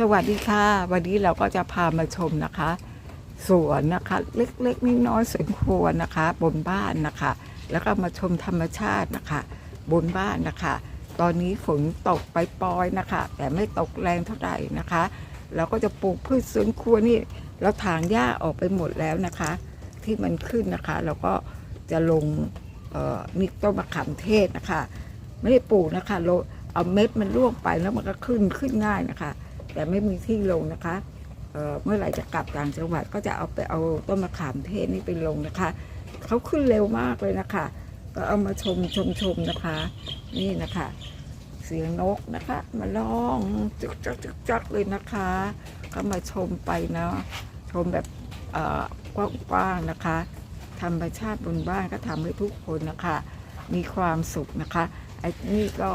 สวัสดีค่ะ วันนี้เราก็จะพามาชมนะคะ สวนนะคะเล็กๆน้อยๆสวนครัวนะคะ บนบ้านนะคะ แล้วก็มาชมธรรมชาตินะคะ บนบ้านนะคะ ตอนนี้ฝนตกไปปอยๆนะคะ แต่ไม่ตกแรงเท่าไหร่นะคะ เราก็จะปลูกพืชสวนครัวนี่เราถางหญ้าออกไปหมดแล้วนะคะ ที่มันขึ้นนะคะเราก็จะลงมีต้นมะขามเทศนะคะ ไม่ได้ปลูกนะคะเราเอาเม็ดมันร่วงไปแล้วมันก็ขึ้นขึ้นง่ายนะคะ แต่ไม่มีที่ลงนะคะเเมื่อไหร่จะกลับต่างจังหวัดก็จะเอาไปเอาต้นมะขามเทศนี่ไปลงนะคะเขาขึ้นเร็วมากเลยนะคะ ก็เอามาชมชมชมนะคะ นี่นะคะ เสียงนกนะคะ มาร้องจึกจักจึกจักเลยนะคะ ก็มาชมไปเนาะชมแบบกว้างๆนะคะ ธรรมชาติบนบ้านก็ทำให้ทุกคนนะคะ มีความสุขนะคะไอ้นี่ก็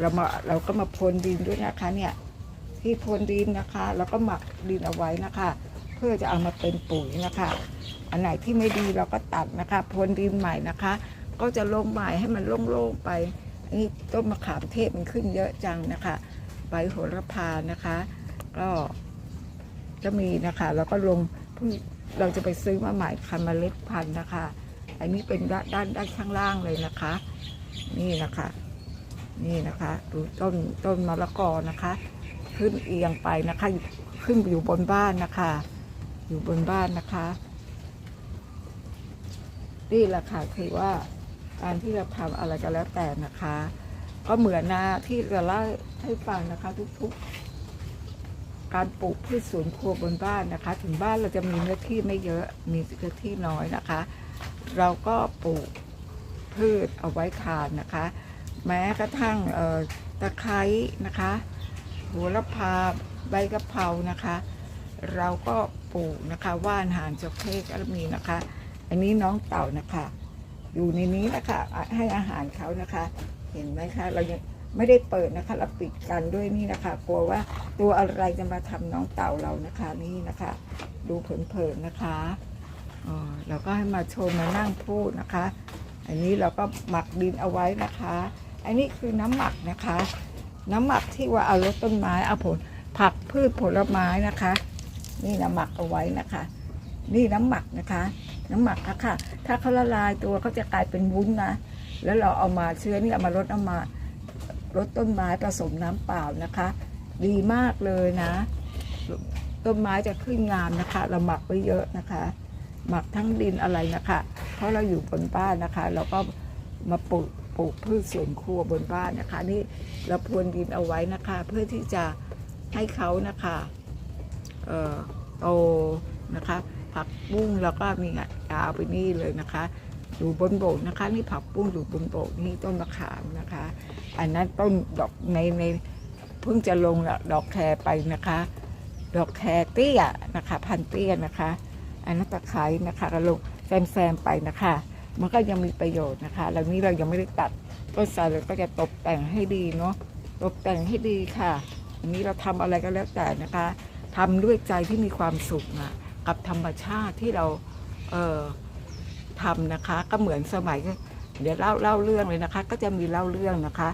เรามาเราก็มาพรวนดินด้วยนะคะเนี่ย ที่พรวนดินนะคะ แล้วก็หมักดินเอาไว้นะคะ เพื่อจะเอามาเป็นปุ๋ยนะคะ อันไหนที่ไม่ดีเราก็ตัดนะคะพรวนดินใหม่นะคะ ก็จะลงใหม่ให้มันโล่งๆไปอันนี่ต้นมะขามเทศมันขึ้นเยอะจังนะคะใบโหระพานะคะ ก็จะมีนะคะ แล้วก็ลงเราจะไปซื้อมาใหม่คันเล็ดพันธุ์นะคะ อันนี้เป็นด้านด้านด้านข้างล่างเลยนะคะ นี่นะคะ นี่นะคะ ดูต้นต้นมะละกอนะคะ ขึ้นเอียงไปนะคะ ขึ้นอยู่บนบ้านนะคะ อยู่บนบ้านนะคะ นี่แหละค่ะคือว่าการที่เราทำอะไรก็แล้วแต่นะคะ ก็เหมือนนะที่จะเล่าให้ฟังนะคะ ทุกๆ การปลูกพืชสวนครัวบนบ้านนะคะ ถึงบ้านเราจะมีเนื้อที่ไม่เยอะมีเนื้อที่น้อยนะคะ เราก็ปลูกพืชเอาไว้ทานนะคะ แม้กระทั่งตะไคร้นะคะ หัวละพาใบกะเพรานะคะ เราก็ปลูกนะคะว่านหางจระเข้ก็มีนะคะ อันนี้น้องเต่านะคะ อยู่ในนี้นะคะให้อาหารเขานะคะ เห็นไหมคะเรายังไม่ได้เปิดนะคะเราปิดกันด้วยนี่นะคะกลัวว่าตัวอะไรจะมาทำน้องเต่าเรานะคะนี่นะคะ ดูเผินๆนะคะอ๋อเราก็ให้มาชมมานั่งพูดนะคะ อันนี้เราก็หมักดินเอาไว้นะคะ อันนี้คือน้ำหมักนะคะ น้ำหมักที่ว่าเอารดต้นไม้เอาผลผักพืชผลไม้นะคะ นี่น้ำหมักเอาไว้นะคะ นี่น้ำหมักนะคะ น้ำหมักค่ะค่ะ ถ้าเขาละลายตัวเขาจะกลายเป็นวุ้นนะแล้วเราเอามาเชื้อนี่เอามารดเอามารดต้นไม้ผสมน้ำเปล่านะคะ ดีมากเลยนะ ต้นไม้จะขึ้นงามนะคะ เราหมักไว้เยอะนะคะ หมักทั้งดินอะไรนะคะ เพราะเราอยู่บนบ้านนะคะ เราก็มาปลูก ลูกพืชสวนครัวบนบ้านนะคะ นี่เราพรวนดินเอาไว้นะคะ เพื่อที่จะให้เขานะคะเอ่อโตนะคะ ผักบุ้งแล้วก็มียาวไปนี่เลยนะคะอยู่บนโบกนะคะ นี่ผักบุ้งอยู่บนโบกนี่ต้นมะขามนะคะ อันนั้นต้นดอกในในเพิ่งจะลงดอกแครไปนะคะ ดอกแครเตี้ยนะคะ พันเตี้ยนะคะ อันนั้นตะไคร้นะคะก็ลงแซมๆไปนะคะ มันก็ยังมีประโยชน์นะคะแล้วนี้เรายังไม่ได้ตัดต้นไทรเราก็จะตกแต่งให้ดีเนาะตกแต่งให้ดีค่ะอันนี้เราทำอะไรก็แล้วแต่นะคะทำด้วยใจที่มีความสุขนะกับธรรมชาติที่เราเอ่อทำนะคะ ก็เหมือนสมัยเดี๋ยวเล่าเล่าเรื่องเลยนะคะ ก็จะมีเล่าเรื่องนะคะ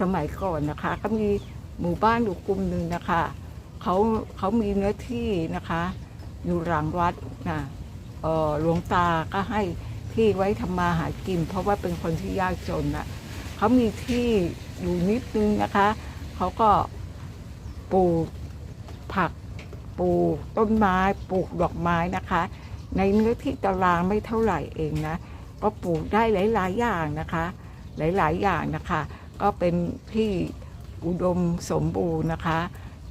สมัยก่อนนะคะ ก็มีหมู่บ้านอยู่กลุ่มหนึ่งนะคะเขาเขามีเนื้อที่นะคะ อยู่หลังวัดนะเอ่อหลวงตาก็ให้ ที่ไว้ทำมาหากิน เพราะว่าเป็นคนที่ยากจนนะเขามีที่อยู่นิดนึงนะคะ เขาก็ปลูกผักปลูกต้นไม้ปลูกดอกไม้นะคะ ในเนื้อที่ตารางไม่เท่าไหร่เองนะ ก็ปลูกได้หลาย ๆ อย่างนะคะ หลาย ๆ อย่างนะคะ ก็เป็นที่อุดมสมบูรณ์นะคะ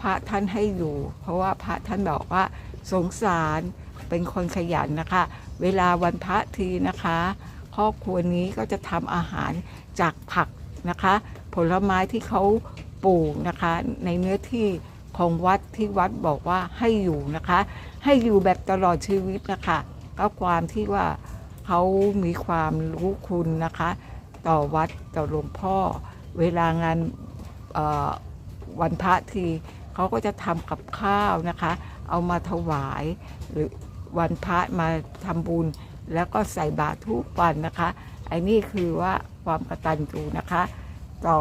พระท่านให้อยู่ เพราะว่าพระท่านบอกว่าสงสารเป็นคนขยันนะคะ เวลาวันพระทีนะคะครอบครัวนี้ก็จะทำอาหารจากผักนะคะ ผลไม้ที่เขาปลูกนะคะ ในเนื้อที่ของวัดที่วัดบอกว่าให้อยู่นะคะ ให้อยู่แบบตลอดชีวิตนะคะ ก็ความที่ว่าเขามีความรู้คุณนะคะ ต่อวัดต่อหลวงพ่อ เวลางานวันพระทีเขาก็จะทำกับข้าวนะคะ เอามาถวายหรือ วันพระมาทำบุญ แล้วก็ใส่บาตรทุกวันนะคะไอ้นี่คือว่าความกตัญญูนะคะ ต่อ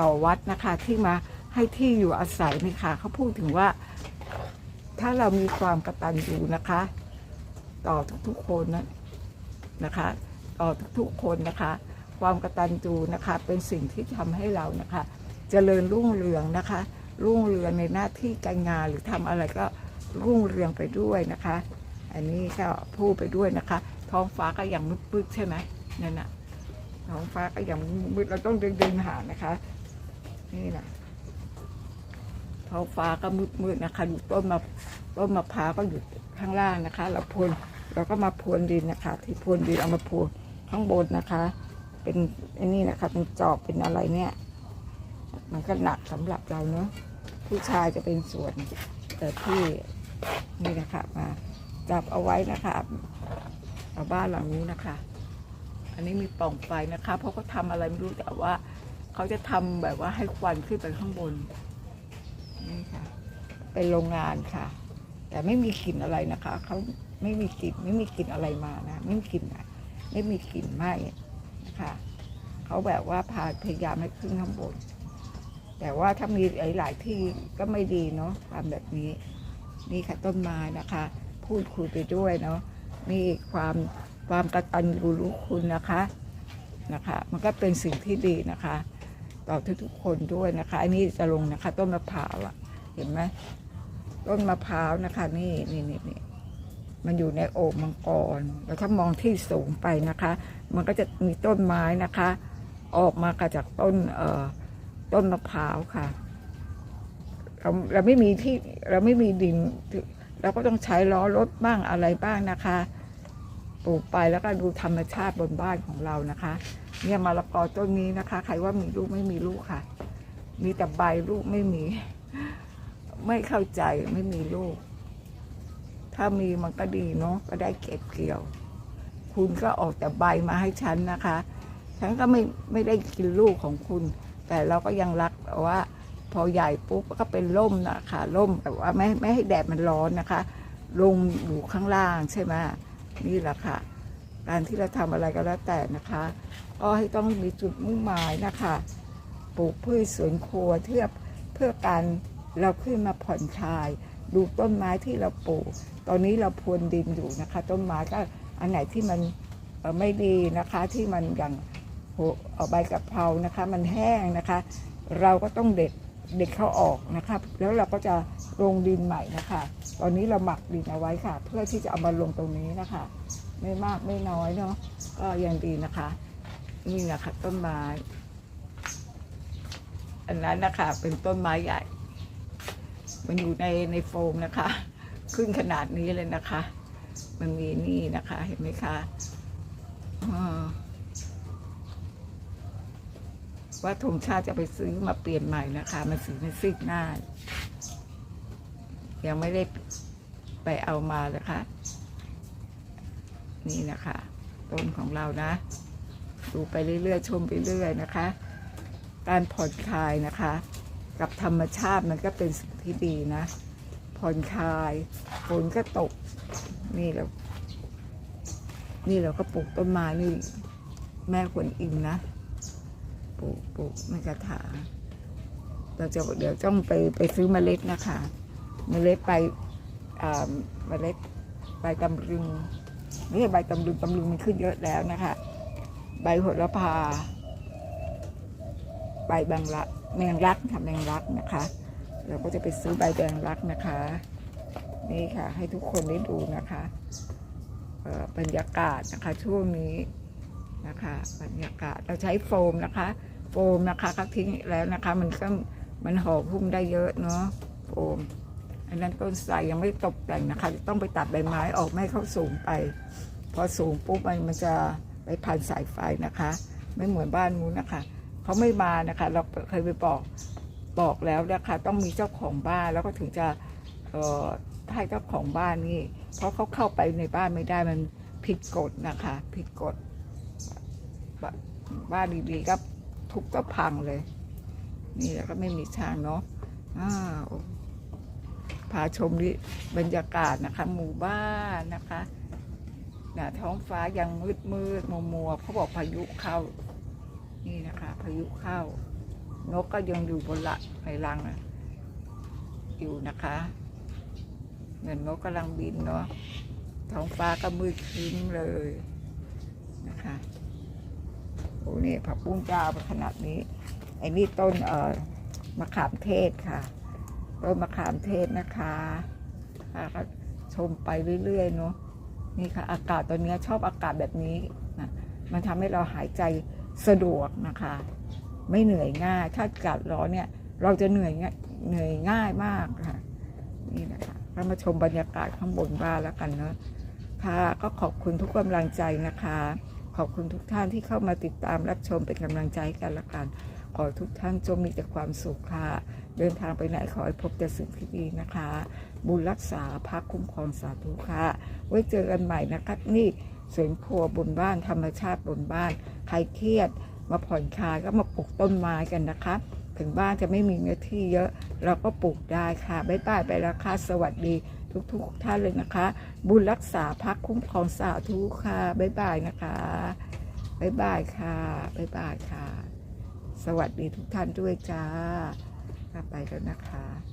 ต่อวัดนะคะที่มาให้ที่อยู่อาศัยนี่ค่ะเขาพูดถึงว่า ถ้าเรามีความกตัญญูนะคะ ต่อทุกๆคนนะนะคะ ต่อทุกๆคนนะคะ ความกตัญญูนะคะ เป็นสิ่งที่ทำให้เรานะคะเจริญรุ่งเรืองนะคะ รุ่งเรืองในหน้าที่การงานหรือทำอะไรก็รุ่งเรืองไปด้วยนะคะ อันนี้ก็พูดไปด้วยนะคะ ท้องฟ้าก็ยังมืดๆใช่ไหมนั่นน่ะท้องฟ้าก็ยังมืดเราต้องเดินหานะคะ นี่นะท้องฟ้าก็มืดๆนะคะดูต้นมะต้นมะพร้าวก็อยู่ข้างล่างนะคะ เราพรวนเราก็มาพรวนดินนะคะ ที่พรวนดินเอามาพรวนข้างบนนะคะ เป็นไอ้นี่นะคะ เป็นจอบเป็นอะไรเนี่ย มันก็หนักสำหรับเราเนอะผู้ชายจะเป็นส่วนแต่ที่นี่นะคะมา จับเอาไว้นะคะเอาบ้านหลังนี้นะคะ อันนี้มีปล่องไฟนะคะ เพราะเขาทำอะไรไม่รู้แต่ว่าเขาจะทำแบบว่าให้ควันขึ้นไปข้างบนนี่ค่ะ เป็นโรงงานค่ะ แต่ไม่มีกลิ่นอะไรนะคะเขาไม่มีกลิ่นไม่มีกลิ่นอะไรมานะไม่มีกลิ่นไม่มีกลิ่นไหม้นะคะเขาแบบว่าพาพยายามให้ขึ้นข้างบน แต่ว่าถ้ามีหลายๆที่ก็ไม่ดีเนาะทำแบบนี้ นี่ค่ะต้นไม้นะคะ พูดคุยไปด้วยเนาะนี่ความความกตัญญูรู้คุณนะคะนะคะ มันก็เป็นสิ่งที่ดีนะคะ ต่อทุกๆคนด้วยนะคะ อันนี้จะลงนะคะ ต้นมะพร้าวอะเห็นไหมต้นมะพร้าวนะคะ นี่นี่นี่นี่มันอยู่ในโอ่งมังกร แล้วถ้ามองที่สูงไปนะคะ มันก็จะมีต้นไม้นะคะ ออกมาจากต้นเอ่อต้นมะพร้าวค่ะ เราเราไม่มีที่เราไม่มีดิน เราก็ต้องใช้ล้อรถบ้างอะไรบ้างนะคะ ปลูกไปแล้วก็ดูธรรมชาติบนบ้านของเรานะคะ เนี่ยมะละกอต้นนี้นะคะ ใครว่ามีลูกไม่มีลูกค่ะ มีแต่ใบลูกไม่มี ไม่เข้าใจไม่มีลูก ถ้ามีมันก็ดีเนาะก็ได้เก็บเกี่ยว คุณก็ออกแต่ใบมาให้ฉันนะคะ ฉันก็ไม่ไม่ได้กินลูกของคุณ แต่เราก็ยังรักแต่ว่า พอใหญ่ปุ๊บก็เป็นร่มนะคะร่มแต่ว่าไม่ไม่ให้แดดมันร้อนนะคะ ลงอยู่ข้างล่างใช่ไหมนี่แหละค่ะ การที่เราทำอะไรก็แล้วแต่นะคะ ก็ให้ต้องมีจุดมุ่งหมายนะคะปลูกพืชสวนครัวเพื่อเพื่อการเราขึ้นมาผ่อนคลาย ดูต้นไม้ที่เราปลูก ตอนนี้เราพรวนดินอยู่นะคะ ต้นไม้ก็อันไหนที่มันไม่ดีนะคะที่มันอย่างหเอาใบกะเพรานะคะ มันแห้งนะคะ เราก็ต้องเด็ด เด็ดเข้าออกนะคะแล้วเราก็จะลงดินใหม่นะคะ ตอนนี้เราหมักดินเอาไว้ค่ะ เพื่อที่จะเอามาลงตรงนี้นะคะ ไม่มากไม่น้อยเนาะก็ยังดีนะคะ นี่นะคะต้นไม้อันนั้นนะคะเป็นต้นไม้ใหญ่ มันอยู่ในในโฟมนะคะ ขึ้นขนาดนี้เลยนะคะ มันมีนี่นะคะ เห็นไหมคะอ่า ว่าธงชาติจะไปซื้อมาเปลี่ยนใหม่นะคะมันสีมันซีกหน้าย ยังไม่ได้ไปเอามาเลยค่ะนี่นะคะต้นของเรานะ ดูไปเรื่อยๆชมไปเรื่อยนะคะ การผ่อนคลายนะคะ กับธรรมชาติมันก็เป็นสิ่งที่ดีนะผ่อนคลายฝนก็ตก นี่เรานี่เราก็ปลูกต้นไม้นี่แม่ควรอิมนะ ปลูกปลูกในกระถาง เราจะเดี๋ยวต้องไปไปซื้อเมล็ดนะคะ เมล็ดไปเมล็ดใบตำลึงไม่ใช่ใบตำลึงตำลึงมันขึ้นเยอะแล้วนะคะ ใบโหระพา ใบแบงรักแมงลักทำแมงลักนะคะ เราก็จะไปซื้อใบแบงรักนะคะ นี่ค่ะ ให้ทุกคนได้ดูนะคะบรรยากาศนะคะช่วงนี้นะคะบรรยากาศเราใช้โฟมนะคะ โฟมนะคะก็ทิ้งแล้วนะคะ มันก็มันห่อหุ้มได้เยอะเนาะโฟมอันนั้นต้นไทรยังไม่ตกแต่งนะคะ ต้องไปตัดใบไม้ออกไม่ให้เขาสูงไป พอสูงปุ๊บมันมันจะไปพันสายไฟนะคะ ไม่เหมือนบ้านนู้นนะคะเขาไม่มานะคะ เราเคยไปบอกบอกแล้วนะคะต้องมีเจ้าของบ้านแล้วก็ถึงจะเอ่อให้เจ้าของบ้านนี่ เพราะเขาเข้าไปในบ้านไม่ได้มันผิดกฎนะคะ ผิดกฎบบ้านดีๆก็ ทุบก็พังเลย นี่แล้วก็ไม่มีช่างเนาะอ้าวพาชมดิบรรยากาศนะคะ หมู่บ้านนะคะนะท้องฟ้ายังมืดมืดมัวมัวๆเขาบอกพายุเข้า นี่นะคะ พายุเข้า นกก็ยังอยู่บนละในรังอะอยู่นะคะเหมือนนกกำลังบินเนาะท้องฟ้าก็มืดครึ้มเลยนะคะ อ้นี่ผักบุ้งจ้าไปขนาดนี้ไอ้นี่ต้นเอ่อมะขามเทศค่ะต้นมะขามเทศนะคะค่ะก็ชมไปเรื่อยๆเนาะนี่ค่ะ อากาศตอนนี้ชอบอากาศแบบนี้นะมันทำให้เราหายใจสะดวกนะคะ ไม่เหนื่อยง่าย ถ้าอากาศร้อนเนี่ย เราจะเหนื่อยง่ายเหนื่อยง่ายมากค่ะ นี่นะคะเรามาชมบรรยากาศข้างบนบ้านแล้วกันเนาะค่ะก็ขอบคุณทุกกำลังใจนะคะ ขอบคุณทุกท่านที่เข้ามาติดตามรับชมเป็นกำลังใจกันละกัน ขอทุกท่านจงมีแต่ความสุขค่ะ เดินทางไปไหนขอให้พบแต่สิ่งที่ดีนะคะ บุญรักษาพักคุ้มครองสาธุค่ะ ไว้เจอกันใหม่นะคะนี่สวนครัวบนบ้านธรรมชาติบนบ้าน ใครเครียดมาผ่อนคลายก็มาปลูกต้นไม้กันนะคะ ถึงบ้านจะไม่มีเนื้อที่เยอะเราก็ปลูกได้ค่ะบ๊ายบายไปแล้วค่ะสวัสดีทุกๆท่านเลยนะคะ บุญรักษาพักคุ้มครองสาธุค่ะบ๊ายบายนะคะบ๊ายบายค่ะบ๊ายบายค่ะ สวัสดีทุกท่านด้วยจ้าไปแล้วนะคะ